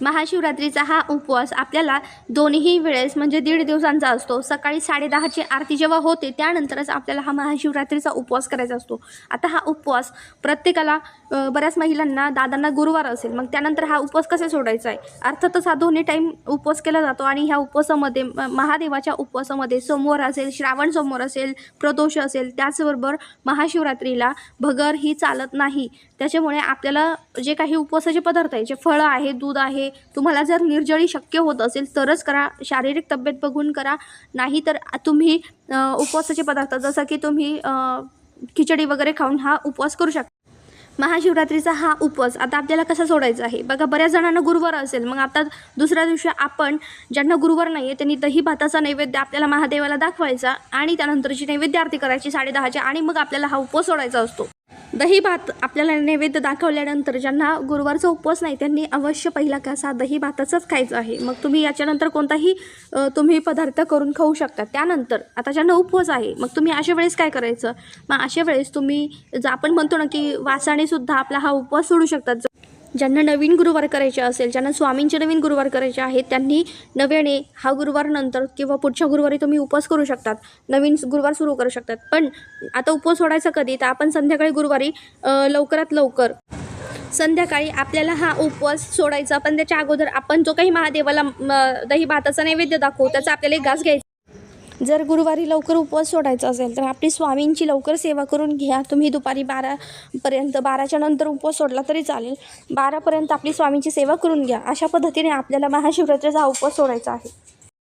महाशिवरात्रीचा हा उपवास आपल्याला दोन्ही वेळेस म्हणजे दीड दिवसांचा असतो. सकाळी साडेदहाची आरती जेव्हा होते त्यानंतरच आपल्याला हा महाशिवरात्रीचा उपवास करायचा असतो. आता हा उपवास प्रत्येकाला बऱ्याच महिलांना दादांना गुरुवार असेल मग त्यानंतर हा उपवास कसा सोडायचा आहे? अर्थातच हा दोन्ही टाईम उपवास केला जातो आणि ह्या उपवासामध्ये म- महादेवाच्या उपवासामध्ये सोमवार असेल श्रावण सोमवार असेल प्रदोष असेल त्याचबरोबर महाशिवरात्रीला भगर ही चालत नाही. त्याच्यामुळे आपल्याला जे काही उपवासाचे पदार्थ आहे जे फळं आहे दूध आहे तुम्हाला जर निर्जळी शक्य होत असेल तरच करा. शारीरिक तब्येत बघून करा. नाही तर तुम्ही उपवासाचे पदार्थ जसं की तुम्ही खिचडी वगैरे खाऊन हा उपवास करू शकता महाशिवरात्रीचा हा उपवास. आता आपल्याला कसा सोडायचा आहे? बघा बऱ्याच जणांना गुरुवार असेल. मग आता दुसऱ्या दिवशी आपण ज्यांना गुरुवार नाही आहे त्यांनी दही भाताचा नैवेद्य आपल्याला महादेवाला दाखवायचा आणि त्यानंतरची नैवेद्य आरती करायची साडेदहाच्या आणि मग आपल्याला हा उपवास सोडायचा असतो. दही भात आपल्याला नैवेद्य दाखवल्यानंतर ज्यांना गुरुवारचा उपवास नाही त्यांनी अवश्य पहिला कसा दही भाताचाच खायचा आहे. मग तुम्ही याच्यानंतर कोणताही तुम्ही पदार्थ करून खाऊ शकता. त्यानंतर आता ज्यांना उपवास आहे मग तुम्ही अशा वेळेस काय करायचं? मग अशा वेळेस तुम्ही जर आपण म्हणतो ना की वासाने सुद्धा आपला हा उपवास सोडू शकतात. ज्यांना नवीन गुरुवार करायचे असेल ज्यांना स्वामींचे नवीन गुरुवार करायचे आहेत त्यांनी नव्याने हा गुरुवार नंतर किंवा पुढच्या गुरुवारी तुम्ही उपवास करू शकतात. नवीन गुरुवार सुरू करू शकतात. पण आता उपवास सोडायचा कधी? तर आपण संध्याकाळी गुरुवारी लवकरात लवकर. संध्याकाळी आपल्याला हा उपवास सोडायचा पण त्याच्या अगोदर आपण जो काही महादेवाला म, दही भाताचा नैवेद्य दाखवू त्याचा आपल्याला एक घास घ्यायचा जर गुरुवारी लवकर उपवास सोडायचा असेल तर आपली स्वामींची लवकर सेवा करून घ्या. तुम्ही दुपारी बारापर्यंत बाराच्या नंतर उपवास सोडला तरी चालेल. बारापर्यंत आपली स्वामींची सेवा करून घ्या. अशा पद्धतीने आपल्याला महाशिवरात्रीचा हा उपवास सोडायचा आहे.